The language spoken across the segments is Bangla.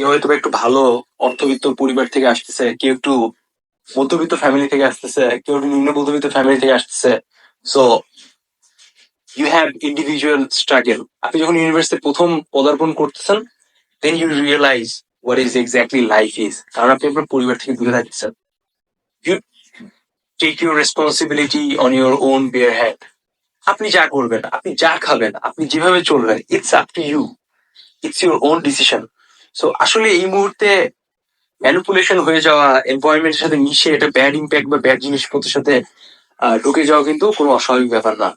কেউ হয়তো একটু ভালো অর্থবিত্ত পরিবার থেকে আসতেছে? কেউ একটু মধ্যবিত্ত ফ্যামিলি থেকে আসতেছে, কেউ একটু নিম্ন মধ্যবিত্ত ফ্যামিলি থেকে আসতেছে। So you have individual struggle আপনি যখন ইউনিভার্সিটি প্রথম পদার্পণ করতেছেন then you realise what is exactly life is কারণ আপনি আপনার পরিবার থেকে দূরে থাকতেছেন। You take your responsibility on your own bare hand আপনি যা করবেন, আপনি যা খাবেন, আপনি যেভাবে চলবেন it's up to you it's your own decision so আসলে এই মুহূর্তে ম্যানিপুলেশন হয়ে যাওয়া এনভায়রনমেন্টের সাথে মিশে এটা ব্যাড ইম্প্যাক্ট বা ব্যাড জিনিসপত্রের সাথে ঢুকে যাওয়া কিন্তু কোনো অস্বাভাবিক ব্যাপার না।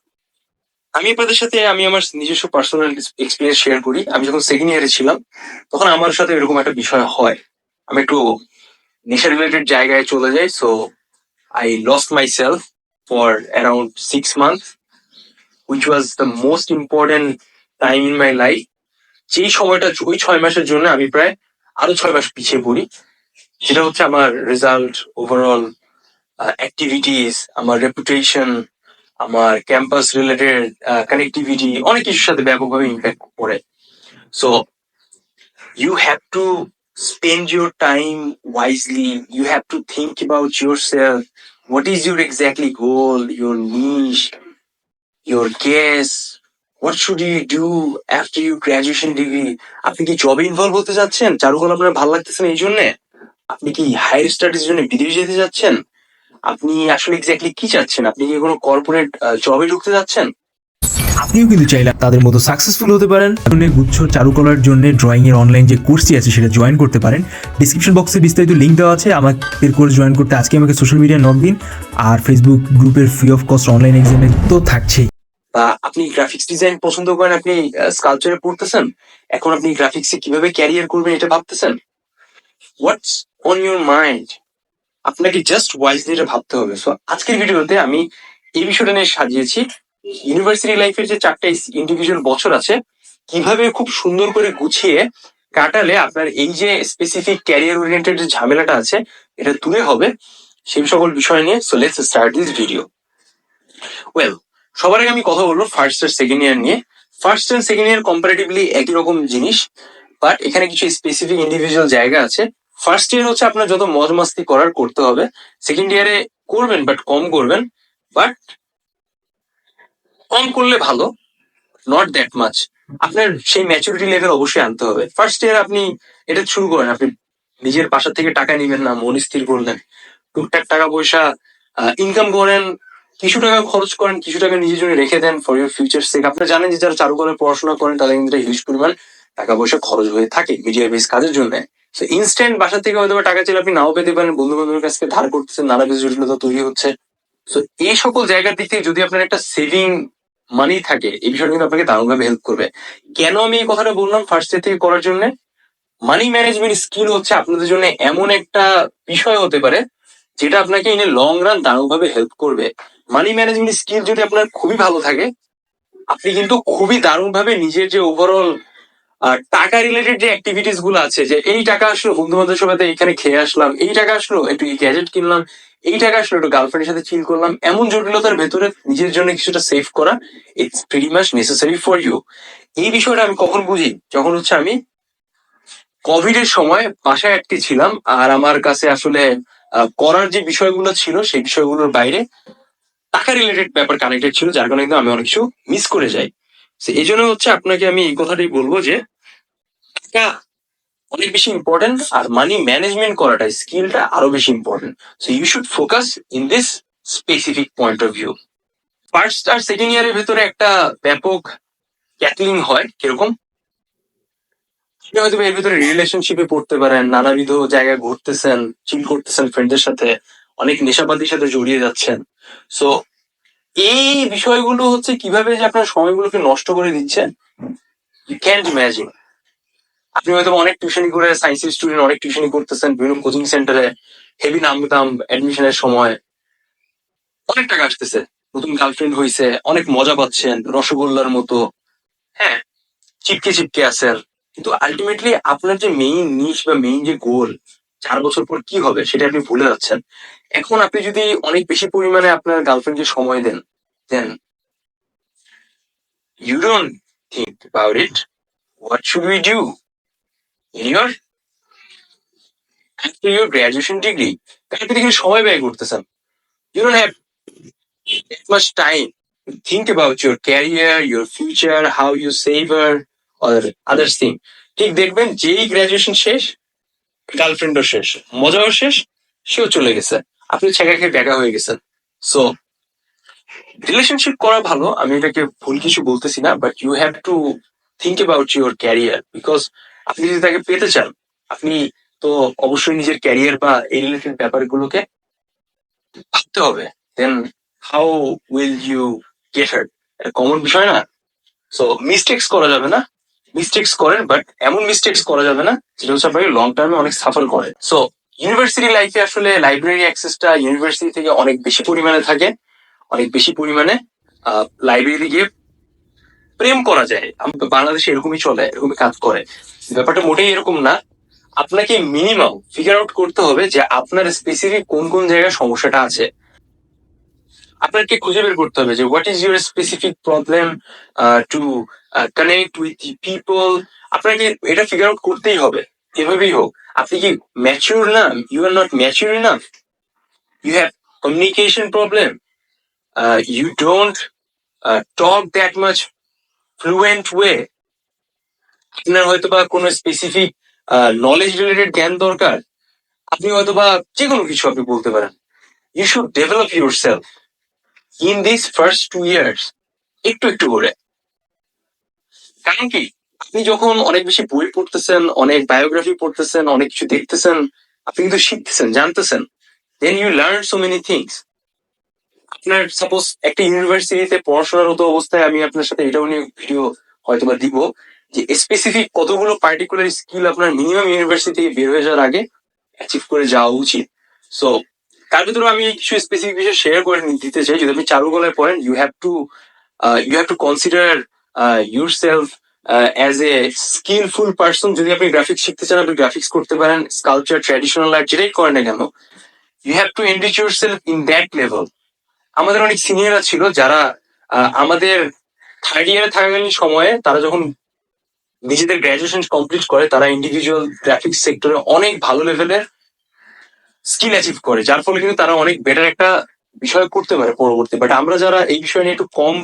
আমি আপনাদের সাথে, আমি আমার নিজস্ব পার্সোনাল এক্সপিরিয়েন্স শেয়ার করি। আমি যখন সেকেন্ড ইয়ারে ছিলাম, তখন আমার সাথে এরকম একটা বিষয় হয়। আমি একটু নেশা রিলেটেড জায়গায় চলে যাই so I lost myself for around six month which was the most important time in my life যেই সময়টা, ওই ছয় মাসের জন্য আমি প্রায় আরও ছয় মাস পিছিয়ে পড়ি। সেটা হচ্ছে আমার রেজাল্ট ওভারঅল অ্যাক্টিভিটিস আমার রেপুটেশন আমার ক্যাম্পাস রিলেটেড কানেক্টিভিটি অনেক কিছুর সাথে ব্যাপকভাবে ইম্প্যাক্ট পড়ে। So you have to spend your time wisely you have to think about yourself what is your exactly goal your niche your case what should you do after you graduation degree আপনি কি জবে ইনভলভ হতে যাচ্ছেন? চারুকলা আপনার ভালো লাগতেছে না এই জন্যে? আপনি কি হায়ার স্টাডিজ জন্য বিদেশ যেতে যাচ্ছেন? আপনি আসলে এক্স্যাক্টলি কি চাচ্ছেন? আপনি কি কোনো কর্পোরেট জবে ঢুকতে যাচ্ছেন? আপনিও কিন্তু চাইলে তাদের মতো সাকসেসফুল হতে পারেন। ধরনের গুচ্ছ চারুকলার জন্য ড্রয়িং এর অনলাইন যে কোর্সটি আছে সেটা জয়েন করতে পারেন। ডিসক্রিপশন বক্সে বিস্তারিত লিঙ্ক দেওয়া আছে। আমাদের কোর্স জয়েন করতে আজকে আমাকে সোশ্যাল মিডিয়া নক দিন আর ফেসবুক গ্রুপের ফ্রি অফ কস্ট অনলাইন এক্সামে তো থাকছেই। বা আপনি গ্রাফিক্স ডিজাইন পছন্দ করেন, আপনি স্কালচারে পড়তেছেন, এখন আপনি গ্রাফিক্সে কীভাবে ক্যারিয়ার করবেন এটা ভাবতেছেন? হোয়াটস অন ইউর মাইন্ড আপনাকে জাস্ট ওয়াইজলি এটা ভাবতে হবে। সো আজকের ভিডিওতে আমি এই বিষয়টা নিয়ে সাজিয়েছি। ইউনিভার্সিটি লাইফের যে চারটা ইন্ডিভিজুয়াল বছর আছে, কীভাবে খুব সুন্দর করে গুছিয়ে কাটালে আপনার এই যে স্পেসিফিক ক্যারিয়ার ওরিয়েন্টেড যে ঝামেলাটা আছে, এটা দূরে হবে, সেই সকল বিষয় নিয়ে। So let's start this video well সবার আগে আমি কথা বলব ফার্স্ট আর সেকেন্ড ইয়ার নিয়ে। First and second year comparatively একই রকম জিনিস বাট এখানে কিছু স্পেসিফিক ইন্ডিভিজুয়াল জায়গা আছে। ফার্স্ট ইয়ার হচ্ছে আপনার যত মজ মাস্তি করার করতে হবে। সেকেন্ড ইয়ারে করবেন বাট কম করবেন। বাট কম করলে ভালো নট দ্যাট মাচ আপনার সেই ম্যাচুরিটি লেভেল অবশ্যই আনতে হবে। ফার্স্ট ইয়ার আপনি এটা শুরু করেন, আপনি নিজের বাসা থেকে টাকা নিবেন না, মন স্থির করলেন। টুকটাক টাকা পয়সা ইনকাম করেন কিছু টাকা খরচ করেন, কিছু টাকা নিজের জন্য রেখে দেন ফর ইউর ফিউচার সেক আপনারা জানেন যে যারা চারুকলায় পড়াশোনা করেন, তাদের কিন্তু হিউজ পরিমাণ টাকা পয়সা খরচ হয়ে থাকে মিডিয়া বেস কাজের জন্য। সো ইনস্ট্যান্ট বাসা থেকে হয়তো টাকা চাইলে আপনি নাও পেতে পারেন বন্ধু বান্ধবের কাছ থেকে ধার করতেছেন, নানা কিছু জটিলতা তৈরি হচ্ছে। সো এই সকল জায়গার দিক থেকে যদি আপনার একটা সেভিং মানি থাকে, এই বিষয়টা কিন্তু আপনাকে দারুণভাবে হেল্প করবে। কেন আমি এই কথাটা বললাম ফার্স্ট ইয়ার থেকে করার জন্য? মানি ম্যানেজমেন্ট স্কিল হচ্ছে আপনাদের জন্য এমন একটা বিষয় হতে পারে যেটা আপনাকে ইন লং রান দারুণভাবে হেল্প করবে। মানি ম্যানেজমেন্ট স্কিল যদি আপনার খুবই ভালো থাকে, আপনি কিন্তু খুবই দারুণভাবে নিজের যে ওভারঅল টাকা রিলেটেড যে অ্যাক্টিভিটিসগুলো আছে, যে এই টাকা আসলো, বন্ধু বান্ধবের সাথে এখানে খেয়ে আসলাম, এই টাকা আসলো, একটু গ্যাজেট কিনলাম, এই টাকা আসলো, একটু গার্লফ্রেন্ডের সাথে চিল করলাম, এমন জটিলতার ভেতরে নিজের জন্য কিছুটা সেভ করা it's very much necessary for you এই বিষয়টা আমি কখন বুঝি? যখন হচ্ছে আমি কোভিড এর সময় বাসায় আটকে ছিলাম, আর আমার কাছে আসলে করার যে বিষয়গুলো ছিল, সেই বিষয়গুলোর বাইরে টাকা রিলেটেড ব্যাপার কানেক্টেড ছিল, যার কারণে কিন্তু আমি অনেক কিছু মিস করে যাই। এই জন্য হচ্ছে আপনাকে আমি এই কথাটাই বলব যে, টাকা অনেক বেশি ইম্পর্টেন্ট আর মানি ম্যানেজমেন্ট করাটা স্কিলটা আরও বেশি important so you should focus in this specific point of view first R second ইয়ারের ভেতরে একটা ব্যাপক ক্যাটলিং হয়, কীরকম? আপনি হয়তো এর ভিতরে রিলেশনশিপে পড়তে পারেন, নানাবিধ জায়গায় ঘুরতেছেন চিল করতেছেন ফ্রেন্ডদের সাথে, অনেক নেশাপাতির সাথে জড়িয়ে যাচ্ছেন। সো এই বিষয়গুলো হচ্ছে কীভাবে যে আপনার সময়গুলোকে নষ্ট করে দিচ্ছেন ইউ ক্যান্ট ইম্যাজিন আপনি হয়তো অনেক টিউশনি করে সায়েন্সের স্টুডেন্ট অনেক টিউশনি করতেছেন, বিভিন্ন কোচিং সেন্টারে হেভি নাম দাম অ্যাডমিশনের সময়। অনেক টাকা আসতেছে, নতুন গার্লফ্রেন্ড হয়েছে অনেক মজা পাচ্ছেন, রসগোল্লার মতো। হ্যাঁ চিপকে চিপকে আছেন কিন্তু আলটিমেটলি আপনার যে মেইন নিশ বা মেইন যে গোল চার বছর পর কি হবে সেটা আপনি ভুলে যাচ্ছেন। এখন আপনি যদি অনেক বেশি পরিমাণে আপনার গার্লফ্রেন্ডকে সময় দেন then you don't think about it what should we do in after your graduation degree কারণ আপনি এখানে সময় ব্যয় করতেছেন। You don't have that much time think about your career, your future, how you savor other thing. ঠিক দেখবেন, যেই গ্রাজুয়েশন শেষ গার্লফ্রেন্ডও শেষ, মজাও শেষ, সেও চলে গেছে। আপনি ছেঁকা খেয়ে দেখা হয়ে গেছেন। সো রিলেশনশিপ করা ভালো, আমি এটাকে ভুল কিছু বলতেছি না but you have to think about your career because আপনি যদি তাকে পেতে চান, আপনি তো অবশ্যই নিজের ক্যারিয়ার বা এই রিলেটেড ব্যাপারগুলোকে ভাবতে হবে। Then how will you get hurt common বিষয় না। সো মিস্টেক্স করা যাবে না। মিস্টেক্স করেন বাট এমন মিস্টেক্স করা যাবে না, যেটা হচ্ছে আপনাকে লং টার্মে অনেক সাফার করে। সো ইউনিভার্সিটি লাইফে আসলে লাইব্রেরি অ্যাক্সেসটা ইউনিভার্সিটি থেকে অনেক বেশি পরিমাণে থাকে, অনেক বেশি পরিমাণে লাইব্রেরি গিয়ে প্রেম করা যায়। বাংলাদেশে এরকমই চলে, এরকমই কাজ করে। ব্যাপারটা মোটেই এরকম না। আপনাকে মিনিমাম ফিগার আউট করতে হবে যে আপনার স্পেসিফিক কোন কোন জায়গায় সমস্যাটা আছে। আপনাকে খুঁজে বের করতে হবে যে what is your specific problem to connect with the people আপনাকে এটা ফিগার আউট করতেই হবে, এভাবেই হোক। আপনি কি ম্যাচিউর না? ইউ আর নট ম্যাচিউর না you have communication problem you don't talk that much fluent way আপনার হয়তো বা কোনো স্পেসিফিক নলেজ রিলেটেড জ্ঞান দরকার? আপনি হয়তো বা যে কোনো কিছু আপনি বলতে পারেন। You should develop yourself in this first two years একটু একটু করে। কারণ কি, আপনি যখন অনেক বেশি বই পড়তেছেন, অনেক বায়োগ্রাফি পড়তেছেন, অনেক কিছু দেখতেছেন, আপনি কিন্তু শিখতেছেন, জানতেছেন। Then you learn so many things আপনার সাপোজ একটা ইউনিভার্সিটিতে পড়াশোনারত অবস্থায় আমি আপনার সাথে এটাও নিয়ে ভিডিও হয়তো বা দিব যে স্পেসিফিক কতগুলো পার্টিকুলার স্কিল আপনার মিনিমাম ইউনিভার্সিটি বের হয়ে যাওয়ার আগে অ্যাচিভ করে যাওয়া উচিত। সো তার ভিতরে আমি কিছু স্পেসিফিক বিষয় শেয়ার করে দিতে চাই। যদি আপনি চারুকলায় পড়েন you have to you have to consider yourself as a skillful person যদি আপনি গ্রাফিক্স শিখতে চান, আপনি গ্রাফিক্স করতে পারেন স্কালচার ট্র্যাডিশনাল আর্ট যেটাই করেন না কেন you have to enrich yourself in that level আমাদের অনেক সিনিয়ররা ছিল যারা আমাদের থার্ড ইয়ারে থাকাকালীন সময়ে তারা যখন নিজেদের গ্রাজুয়েশন কমপ্লিট করে, তারা ইন্ডিভিজুয়াল গ্রাফিক্স সেক্টরে অনেক ভালো লেভেলের স্কিল অ্যাচিভ করে, যার ফলে কিন্তু তারা অনেক বেটার একটা বিষয় করতে পারে পরবর্তী। বাট আমরা যারা এই বিষয় নিয়ে একটু কম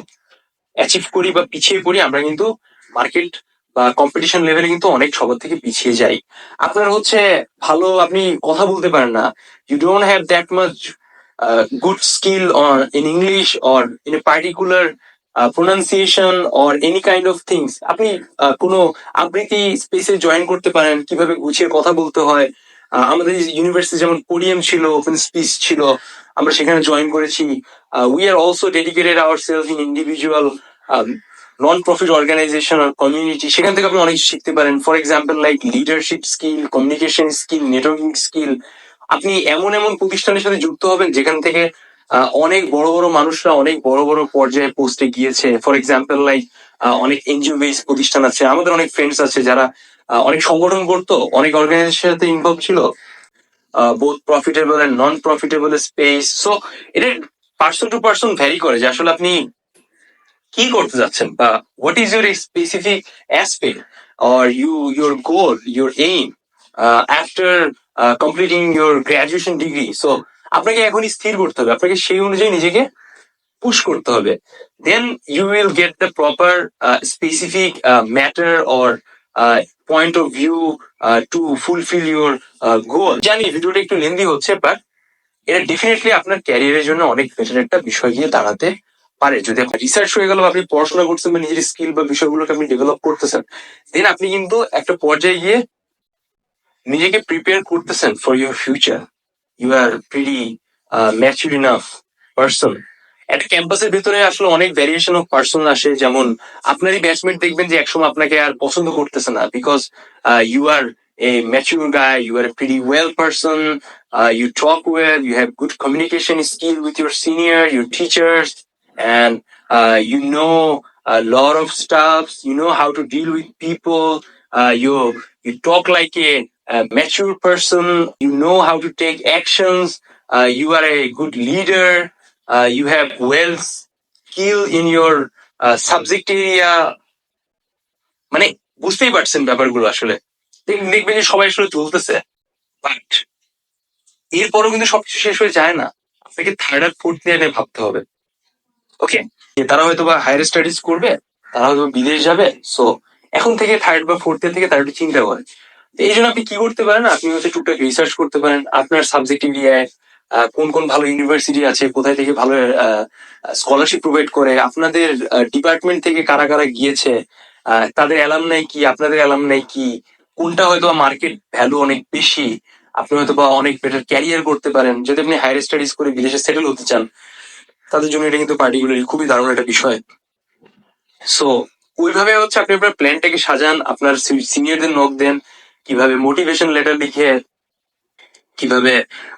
অ্যাচিভ করি বা পিছিয়ে পড়ি, আমরা কিন্তু মার্কেট বা কম্পিটিশন লেভেলে কিন্তু অনেক সবার থেকে পিছিয়ে যাই। আপনার হচ্ছে ভালো, আপনি কথা বলতে পারেন না। You don't have that much good skill in English or in a particular pronunciation or any kind of things আপনি কোনো আবৃত্তি স্পেসে জয়েন করতে পারেন, কীভাবে গুছিয়ে কথা বলতে হয় আমাদের ইউনিভার্সিটি যেমন পোডিয়াম ছিল ওপেন স্পিচ ছিল, আমরা সেখানে জয়েন করেছি। We are also dedicated ourself in individual non profit organisation R community সেখান থেকে আপনি অনেক শিখতে পারেন। For example like leadership skill communication skill networking skill আপনি এমন এমন প্রতিষ্ঠানের সাথে যুক্ত হবেন যেখান থেকে অনেক বড় বড় মানুষরা অনেক বড় বড় পর্যায়ে পোস্টে গিয়েছে। ফর এক্সাম্পল লাইক অনেক এনজিও বেস প্রতিষ্ঠান আছে, আমাদের অনেক ফ্রেন্ডস আছে যারা অনেক সংগঠন করতো অনেক অর্গানাইজেশনের সাথে ইনভলভ ছিল। Both profitable and non profitable space so এটা পার্সন টু পার্সন ভ্যারি করে যে আসলে আপনি কি করতে যাচ্ছেন বা what is your specific aspect or you your goal your aim after completing your graduation degree so আপনাকে এখনই স্থির করতে হবে। আপনাকে সেই অনুযায়ী নিজেকে পুশ করতে হবে then you will get the proper specific matter or point of view to fulfil your goal জানি ভিডিওটা একটু লেন্দি হচ্ছে বাট এটা ডেফিনেটলি আপনার ক্যারিয়ারের জন্য অনেক বেটার একটা বিষয় গিয়ে দাঁড়াতে পারে। যদি আপনার রিসার্চ হয়ে গেল আপনি পড়াশোনা করছেন বা নিজের স্কিল বা বিষয়গুলোকে আপনি ডেভেলপ করতেছেন দেন আপনি কিন্তু একটা পর্যায়ে গিয়ে নিজেকে প্রিপেয়ার করতেছেন for your future you are pretty mature enough person একটা ক্যাম্পাসের ভিতরে আসলে অনেক ভ্যারিয়েশন অফ পার্সন আসে যেমন আপনারই ব্যাচমেট দেখবেন যে একসময় আপনাকে আর পছন্দ করতেছে না because you are a mature guy, you are a pretty well person, uh, you talk well, you have good communication skill with your senior, your teachers, and uh, you know a lot of stuff. You know how to deal with people. Uh, you you talk like a, a mature person. You know how to take actions. Uh, you have well skill in your uh, subject area. মানে বুঝতেই পারছেন ব্যাপারগুলো আসলে। দেখ- দেখবেন যে সবাই আসলে চলতেছে বাট এরপরও কিন্তু সবকিছু শেষ হয়ে যায় না। আপনাকে থার্ড আর ফোর্থ ইয়ারে ভাবতে হবে। ওকে তারা হয়তো বা হায়ার স্টাডিজ করবে তারা হয়তো বিদেশ যাবে সো এখন থেকে থার্ড বা ফোর্থ ইয়ার থেকে তারা একটু চিন্তা করে। এই জন্য আপনি কি করতে পারেন? আপনি হচ্ছে টুকটাক রিসার্চ করতে পারেন। আপনার সাবজেক্ট এরিয়ায় কোন কোন ভালো ইউনিভার্সিটি আছে, কোথায় থেকে ভালো স্কলারশিপ প্রোভাইড করে, আপনাদের ডিপার্টমেন্ট থেকে কারা কারা গিয়েছে তাদের অ্যালামনাই কি, আপনাদের অ্যালামনাই কি, কোনটা হয়তো মার্কেট ভ্যালু অনেক বেশি, আপনি হয়তো বা অনেক বেটার ক্যারিয়ার করতে পারেন, যদি আপনি হায়ার স্টাডিজ করে বিদেশে সেটেল হতে চান, তাদের জন্য এটা কিন্তু পার্টিকুলারলি খুবই দারুণ একটা বিষয়। সো ওইভাবে হচ্ছে আপনি আপনার প্ল্যানটাকে সাজান, আপনার সিনিয়রদের নক দেন, কীভাবে মোটিভেশন লেটার লিখে কীভাবে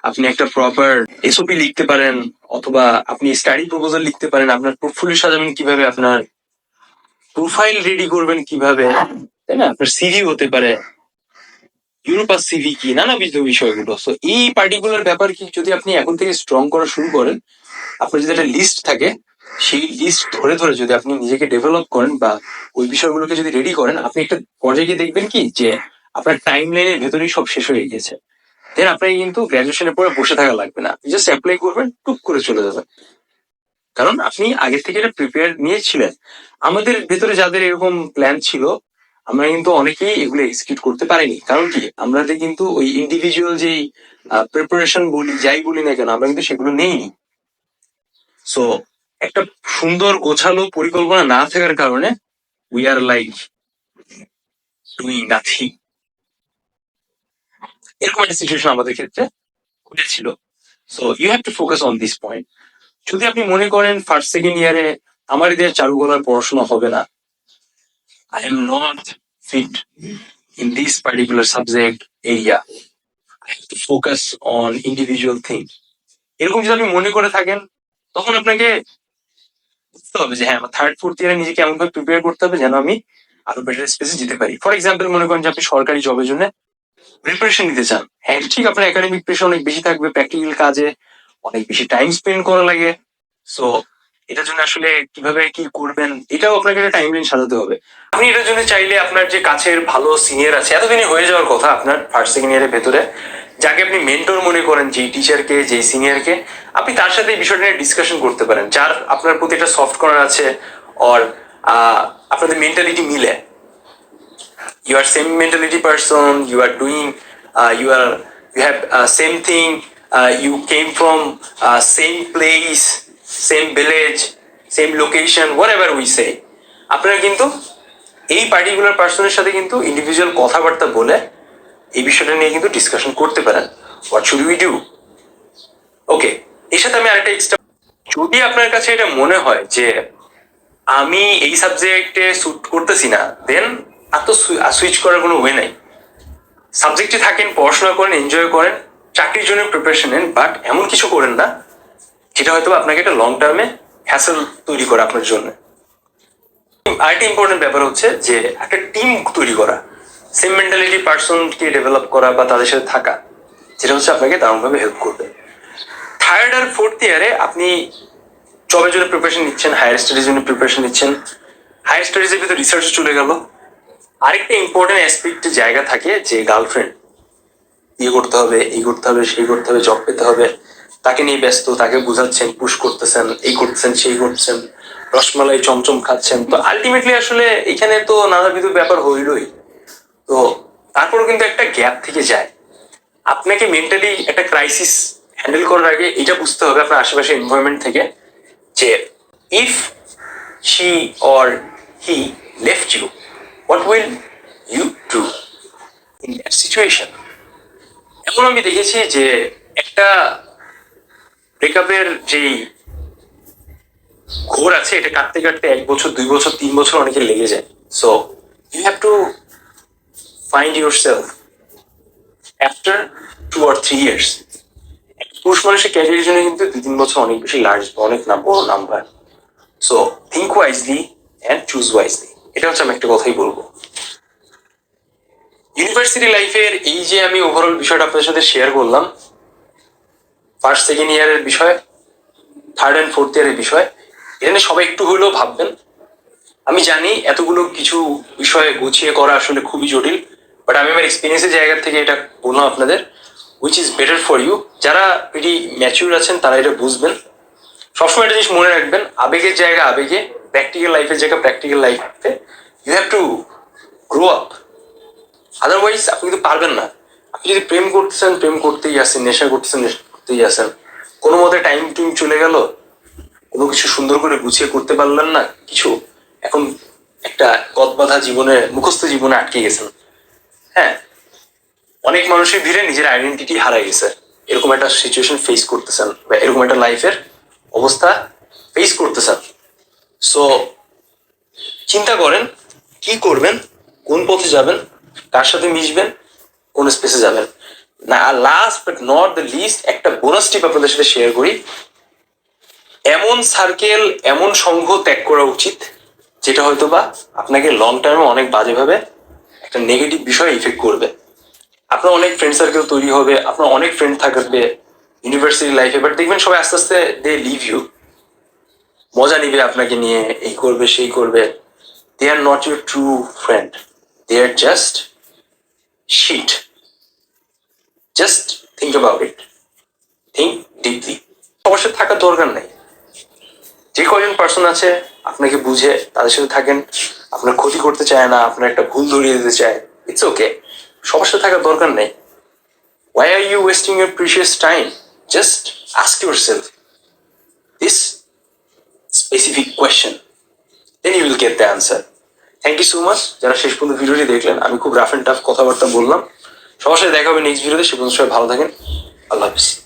আপনি একটা প্রপার এসওপি লিখতে পারেন, অথবা আপনি স্টাডি প্রপোজাল লিখতে পারেন, আপনার পোর্টফোলিও সাজাবেন কীভাবে, আপনার প্রোফাইল রেডি করবেন কীভাবে, তাই না? আপনার সিভি হতে পারে ইউরোপাস সিভি কি, নানাবিধ বিষয়গুলো। তো এই পার্টিকুলার ব্যাপার কি, যদি আপনি এখন থেকে স্ট্রং করা শুরু করেন, আপনার যদি একটা লিস্ট থাকে, সেই লিস্ট ধরে ধরে যদি আপনি নিজেকে ডেভেলপ করেন বা ওই বিষয়গুলোকে যদি রেডি করেন, আপনি একটা পর্যায়ে গিয়ে দেখবেন কি, যে আপনার টাইম লাইনের ভেতরেই সব শেষ হয়ে গেছে। দেন আপনাকে কিন্তু গ্রাজুয়েশনের পরে বসে থাকা লাগবে না। জাস্ট অ্যাপ্লাই করবেন, টুক করে চলে যাবেন। কারণ আপনি আগে থেকে এটা প্রিপেয়ার নিয়েছিলেন। আমাদের ভেতরে যাদের এরকম প্ল্যান ছিল, আমরা কিন্তু অনেকেই এগুলো এক্সিকিউট করতে পারিনি। কারণ কি? আমরা কিন্তু ওই ইন্ডিভিজুয়াল যেই প্রিপারেশন বলি, যাই বলি না কেন, আমরা কিন্তু সেগুলো নেইনি। সো একটা সুন্দর গোছালো পরিকল্পনা না থাকার কারণে we are like doing nothing এরকম একটা সিচুয়েশন আমাদের ক্ষেত্রে ঘটেছিল। So you have to focus on this point যদি আপনি মনে করেন ফার্স্ট সেকেন্ড ইয়ারে আমার এদের চারুকলার পড়াশোনা হবে না I am not fit in this particular subject area I have to focus on individual thing এরকম যদি আপনি মনে করে থাকেন, তখন আপনাকে বুঝতে হবে যে হ্যাঁ আমার থার্ড ফোর্থ ইয়ারে নিজেকে এমন ভাবে প্রিপেয়ার করতে হবে যেন আমি আরও বেটার স্পেসে যেতে পারি। ফর এক্সাম্পল মনে করেন যে আপনি সরকারি জবের জন্য প্রিপারেশন নিতে চান। হ্যাঁ ঠিক, আপনার একাডেমিক প্রেশার অনেক বেশি থাকবে প্র্যাকটিক্যাল কাজে অনেক বেশি টাইম স্পেন্ড করা লাগে। সো এটার জন্য আসলে কীভাবে কি করবেন, এটাও আপনাকে একটা টাইম লাইন সাজাতে হবে। আপনি এটার জন্য চাইলে আপনার যে কাছের ভালো সিনিয়র আছে এতদিনই হয়ে যাওয়ার কথা আপনার ফার্স্ট সেকেন্ড ইয়ারের ভেতরে, যাকে আপনি মেন্টর মনে করেন, যেই টিচারকে যেই সিনিয়রকে আপনি তার সাথে এই বিষয়টা নিয়ে ডিসকাশন করতে পারেন, যার আপনার প্রতি একটা সফট কর্নার আছে অর আপনাদের মেন্টালিটি মিলে। You are same mentality person you are doing uh, you are you have uh, same thing uh, you came from uh, same place same village same location whatever we say আপনারা কিন্তু এই পার্টিকুলার পার্সনের সাথে কিন্তু ইন্ডিভিজুয়াল কথাবার্তা বলে এই বিষয়টা নিয়ে কিন্তু ডিসকাশন করতে পারেন what should we do okay এর সাথে আমি আরেকটা এক্সট্রা যদি আপনার কাছে এটা মনে হয় যে আমি এই সাবজেক্টে শুট করতেছি না দেন আর তো সুইচ করার কোনো ওয়ে নাই। সাবজেক্টে থাকেন, পড়াশোনা করেন এনজয় করেন, চাকরির জন্য প্রিপারেশন নেন বাট এমন কিছু করেন না, যেটা হয়তো আপনাকে একটা লং টার্মে হ্যাসেল তৈরি করে আপনার জন্য। আরেকটা ইম্পর্টেন্ট ব্যাপার হচ্ছে যে, একটা টিম তৈরি করা সেম মেন্টালিটি পার্সনকে ডেভেলপ করা বা তাদের সাথে থাকা, যেটা হচ্ছে আপনাকে দারুণভাবে হেল্প করবে। থার্ড আর ফোর্থ ইয়ারে আপনি জবের জন্য প্রিপারেশন নিচ্ছেন হায়ার স্টাডিজ জন্য প্রিপারেশন নিচ্ছেন। হায়ার স্টাডিজের ভিতরে রিসার্চ চলে গেল। আরেকটা ইম্পর্টেন্ট অ্যাসপেক্ট জায়গা থাকে যে গার্লফ্রেন্ড ইয়ে করতে হবে, এই করতে হবে, সেই করতে হবে জব পেতে হবে, তাকে নিয়ে ব্যস্ত, তাকে বুঝাচ্ছেন পুশ করতেছেন, এই করতেছেন, সেই করছেন রসমালাই চমচম খাচ্ছেন। তো আলটিমেটলি আসলে এখানে তো নানাবিধ ব্যাপার হইলই। তো তারপরও কিন্তু একটা গ্যাপ থেকে যায়। আপনাকে মেন্টালি একটা ক্রাইসিস হ্যান্ডেল করার আগে এটা বুঝতে হবে আপনার আশেপাশে এনভায়রনমেন্ট থেকে যে if she or he left you what will you do in that situation এমন আমি দেখেছি যে একটা ব্রেকআপের যেই ঘোর আছে, এটা কাটতে কাটতে এক বছর, দুই বছর, তিন বছর অনেকে লেগে যায়। So you have to find yourself after two or three years পুরুষ মানুষের ক্যারিয়ারের জন্য কিন্তু দুই, তিন বছর অনেক বেশি লার্জ অনেক নাম বড় number. So think wisely and choose wisely এটা হচ্ছে আমি একটা কথাই বলব। ইউনিভার্সিটি লাইফের এই যে আমি ওভারঅল বিষয়টা আপনাদের সাথে শেয়ার করলাম ফার্স্ট সেকেন্ড ইয়ারের বিষয় থার্ড অ্যান্ড ফোর্থ ইয়ারের বিষয় এটা নিয়ে সবাই একটু হলেও ভাববেন। আমি জানি এতগুলো কিছু বিষয় গুছিয়ে করা আসলে খুবই জটিল বাট আমি আমার এক্সপিরিয়েন্সের জায়গা থেকে এটা বললাম আপনাদের which is better for you যারা প্রিটি ম্যাচিউর আছেন তারা এটা বুঝবেন। সবসময় একটা জিনিস মনে রাখবেন, আবেগের জায়গা আবেগে। প্র্যাকটিক্যাল লাইফের জায়গা প্র্যাকটিক্যাল লাইফে you have to grow up otherwise আপনি কিন্তু পারবেন না। আপনি যদি প্রেম করতেছেন, প্রেম করতেই আসেন, নেশা করতেছেন, নেশা করতেই আসেন। কোনো মতে টাইম টুইম চলে গেল, কোনো কিছু সুন্দর করে গুছিয়ে করতে পারলেন না, কিছু এখন একটা গদবাধা জীবনে মুখস্থ জীবনে আটকে গেছেন। হ্যাঁ অনেক মানুষের ভিড়ে নিজের আইডেন্টিটি হারাই গেছে। এরকম একটা সিচুয়েশন ফেস করতেছেন বা এরকম একটা লাইফের অবস্থা ফেস করতেছেন। সো চিন্তা করেন, কি করবেন, কোন পথে যাবেন, কার সাথে মিশবেন, কোন স্পেসে যাবেন। না last but not the least একটা বোনাস টিপ আপনাদের সাথে শেয়ার করি। এমন সার্কেল এমন সংঘ ত্যাগ করা উচিত, যেটা হয়তো বা আপনাকে লং টার্মে অনেক বাজেভাবে একটা নেগেটিভ বিষয় ইফেক্ট করবে। আপনার অনেক ফ্রেন্ড সার্কেল তৈরি হবে, আপনার অনেক ফ্রেন্ড থাকবে ইউনিভার্সিটি লাইফে বাট দেখবেন সবাই আস্তে আস্তে দে লিভ ইউ মজা নিবে আপনাকে নিয়ে, এই করবে, সেই করবে। They are not your true friend they are just shit just think about it think deeply সাথে থাকার দরকার নেই। যে কজন পার্সন আছে, আপনাকে বুঝে, তাদের সাথে থাকেন। আপনার ক্ষতি করতে চায় না, আপনার একটা ভুল ধরিয়ে দিতে চায়। ইটস ওকে সবার সাথে থাকার দরকার নেই। Why are you wasting your precious time just ask yourself specific question then you will get the answer thank you so much যারা শেষ পর্যন্ত ভিডিওটি দেখলেন, আমি খুব রাফ অ্যান্ড টাফ কথাবার্তা বললাম। সবার সাথে দেখা হবে নেক্সট ভিডিওতে সে পর্যন্ত সবাই ভালো থাকেন। আল্লাহ হাফিজ।